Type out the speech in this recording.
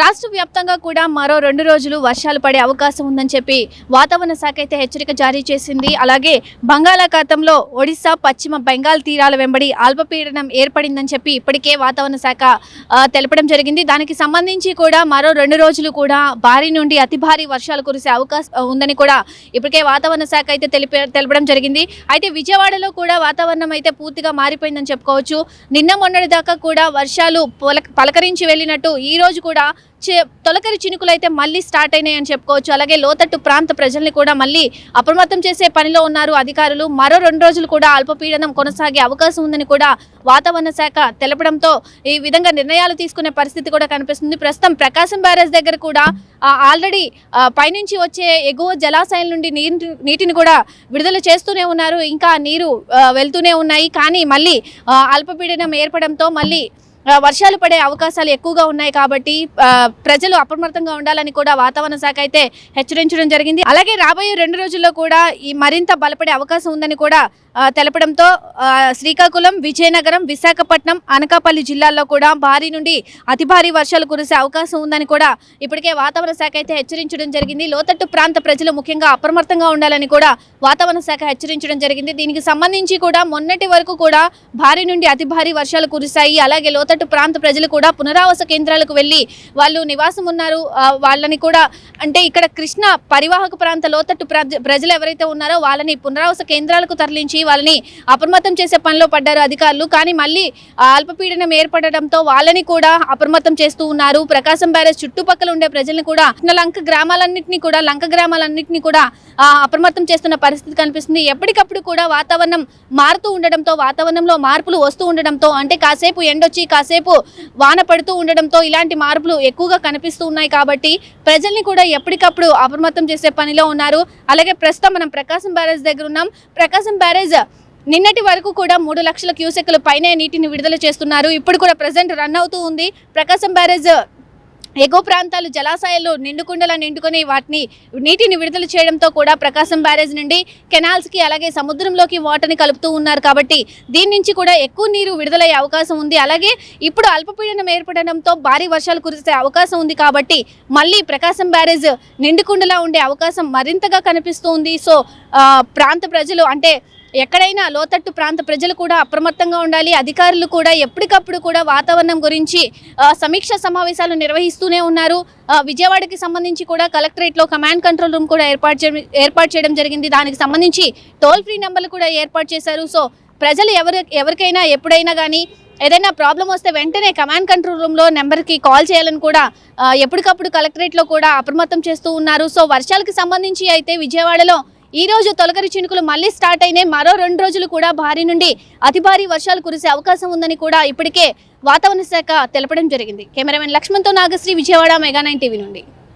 రాష్ట్ర వ్యాప్తంగా కూడా మరో రెండు రోజులు వర్షాలు పడే అవకాశం ఉందని చెప్పి వాతావరణ శాఖ అయితే హెచ్చరిక జారీ చేసింది. అలాగే బంగాళాఖాతంలో ఒడిశా పశ్చిమ బెంగాల్ తీరాల వెంబడి అల్పపీడనం ఏర్పడిందని చెప్పి ఇప్పటికే వాతావరణ శాఖ తెలపడం జరిగింది. దానికి సంబంధించి కూడా మరో రెండు రోజులు కూడా భారీ నుండి అతి భారీ వర్షాలు కురిసే అవకాశం ఉందని కూడా ఇప్పటికే వాతావరణ శాఖ అయితే తెలిపే తెలపడం జరిగింది. అయితే విజయవాడలో కూడా వాతావరణం అయితే పూర్తిగా మారిపోయిందని చెప్పుకోవచ్చు. నిన్న మొన్నటి దాకా కూడా వర్షాలు పలకరించి వెళ్ళినట్టు ఈ రోజు కూడా తొలకరి చినుకులు అయితే మళ్ళీ స్టార్ట్ అయినాయి అని చెప్పుకోవచ్చు. అలాగే లోతట్టు ప్రాంత ప్రజల్ని కూడా మళ్ళీ అప్రమత్తం చేసే పనిలో ఉన్నారు అధికారులు. మరో రెండు రోజులు కూడా అల్పపీడనం కొనసాగే అవకాశం ఉందని కూడా వాతావరణ శాఖ తెలపడంతో ఈ విధంగా నిర్ణయాలు తీసుకునే పరిస్థితి కూడా కనిపిస్తుంది. ప్రస్తుతం ప్రకాశం బ్యారేజ్ దగ్గర కూడా ఆల్రెడీ పైనుంచి వచ్చే ఎగువ జలాశయాల నుండి నీటిని కూడా విడుదల చేస్తూనే ఉన్నారు. ఇంకా నీరు వెళ్తూనే ఉన్నాయి. కానీ మళ్ళీ అల్పపీడనం ఏర్పడంతో మళ్ళీ వర్షాలు పడే అవకాశాలు ఎక్కువగా ఉన్నాయి కాబట్టి ప్రజలు అప్రమత్తంగా ఉండాలని కూడా వాతావరణ శాఖ అయితే హెచ్చరించడం జరిగింది. అలాగే రాబోయే రెండు రోజుల్లో కూడా ఈ మరింత బలపడే అవకాశం ఉందని కూడా తెలపడంతో శ్రీకాకుళం విజయనగరం విశాఖపట్నం అనకాపల్లి జిల్లాల్లో కూడా భారీ నుండి అతి భారీ వర్షాలు కురిసే అవకాశం ఉందని కూడా ఇప్పటికే వాతావరణ శాఖ అయితే హెచ్చరించడం జరిగింది. లోతట్టు ప్రాంత ప్రజలు ముఖ్యంగా అప్రమత్తంగా ఉండాలని కూడా వాతావరణ శాఖ హెచ్చరించడం జరిగింది. దీనికి సంబంధించి కూడా మొన్నటి వరకు కూడా భారీ నుండి అతి భారీ వర్షాలు కురిశాయి. అలాగే లోత లోతట్టు ప్రాంత ప్రజలు కూడా పునరావాస కేంద్రాలకు వెళ్ళి వాళ్ళు నివాసం ఉన్నారు. వాళ్ళని కూడా అంటే ఇక్కడ కృష్ణ పరివాహక ప్రాంత లోతట్టు ప్రజలు ఎవరైతే ఉన్నారో వాళ్ళని పునరావాస కేంద్రాలకు తరలించి వాళ్ళని అప్రమత్తం చేసే పనిలో పడ్డారు అధికారులు. కానీ మళ్ళీ అల్పపీడనం ఏర్పడడంతో వాళ్ళని కూడా అప్రమత్తం చేస్తూ ఉన్నారు. ప్రకాశం బ్యారేజ్ చుట్టుపక్కల ఉండే ప్రజలను కూడా లంక గ్రామాలన్నింటినీ కూడా లంక గ్రామాలన్నింటినీ కూడా అప్రమత్తం చేస్తున్న పరిస్థితి కనిపిస్తుంది. ఎప్పటికప్పుడు కూడా వాతావరణం మారుతూ ఉండడంతో వాతావరణంలో మార్పులు వస్తూ ఉండడంతో అంటే కాసేపు ఎండొచ్చి కాసేపు కాసేపు వాన పడుతూ ఉండడంతో ఇలాంటి మార్పులు ఎక్కువగా కనిపిస్తూ ఉన్నాయి కాబట్టి ప్రజల్ని కూడా ఎప్పటికప్పుడు అప్రమత్తం చేసే పనిలో ఉన్నారు. అలాగే ప్రస్తుతం మనం ప్రకాశం బ్యారేజ్ దగ్గర ఉన్నాం. ప్రకాశం బ్యారేజ్ నిన్నటి వరకు కూడా మూడు లక్షల క్యూసెక్ల పైనే నీటిని విడుదల చేస్తున్నారు. ఇప్పుడు కూడా ప్రజెంట్ రన్ అవుతూ ఉంది. ప్రకాశం బ్యారేజ్ ఎగువ ప్రాంతాలు జలాశయాలు నిండుకుండలా నిండుకొని వాటిని నీటిని విడుదల చేయడంతో కూడా ప్రకాశం బ్యారేజ్ నుండి కెనాల్స్కి అలాగే సముద్రంలోకి వాటర్ని కలుపుతూ ఉన్నారు కాబట్టి దీని నుంచి కూడా ఎక్కువ నీరు విడుదలయ్యే అవకాశం ఉంది. అలాగే ఇప్పుడు అల్పపీడనం ఏర్పడడంతో భారీ వర్షాలు కురిసే అవకాశం ఉంది కాబట్టి మళ్ళీ ప్రకాశం బ్యారేజ్ నిండుకుండలా ఉండే అవకాశం మరింతగా కనిపిస్తూ ఉంది. సో ప్రాంత ప్రజలు అంటే ఎక్కడైనా లోతట్టు ప్రాంత ప్రజలు కూడా అప్రమత్తంగా ఉండాలి. అధికారులు కూడా ఎప్పటికప్పుడు కూడా వాతావరణం గురించి సమీక్ష సమావేశాలు నిర్వహిస్తూనే ఉన్నారు. విజయవాడకి సంబంధించి కూడా కలెక్టరేట్లో కమాండ్ కంట్రోల్ రూమ్ కూడా ఏర్పాటు చేయడం ఏర్పాటు చేయడం జరిగింది. దానికి సంబంధించి టోల్ ఫ్రీ నెంబర్లు కూడా ఏర్పాటు చేశారు. సో ప్రజలు ఎవరు ఎవరికైనా ఎప్పుడైనా కానీ ఏదైనా ప్రాబ్లం వస్తే వెంటనే కమాండ్ కంట్రోల్ రూమ్లో నెంబర్కి కాల్ చేయాలని కూడా ఎప్పటికప్పుడు కలెక్టరేట్లో కూడా అప్రమత్తం చేస్తూ ఉన్నారు. సో వర్షాలకు సంబంధించి అయితే విజయవాడలో ఈ రోజు తొలకరి చినుకులు మళ్ళీ స్టార్ట్ అయినాయి. మరో రెండు రోజులు కూడా భారీ నుండి అతి భారీ వర్షాలు కురిసే అవకాశం ఉందని కూడా ఇప్పటికే వాతావరణ శాఖ తెలపడం జరిగింది. Cameraman లక్ష్మణ్తో Nagasri Vijayawada mega nine TV నుండి.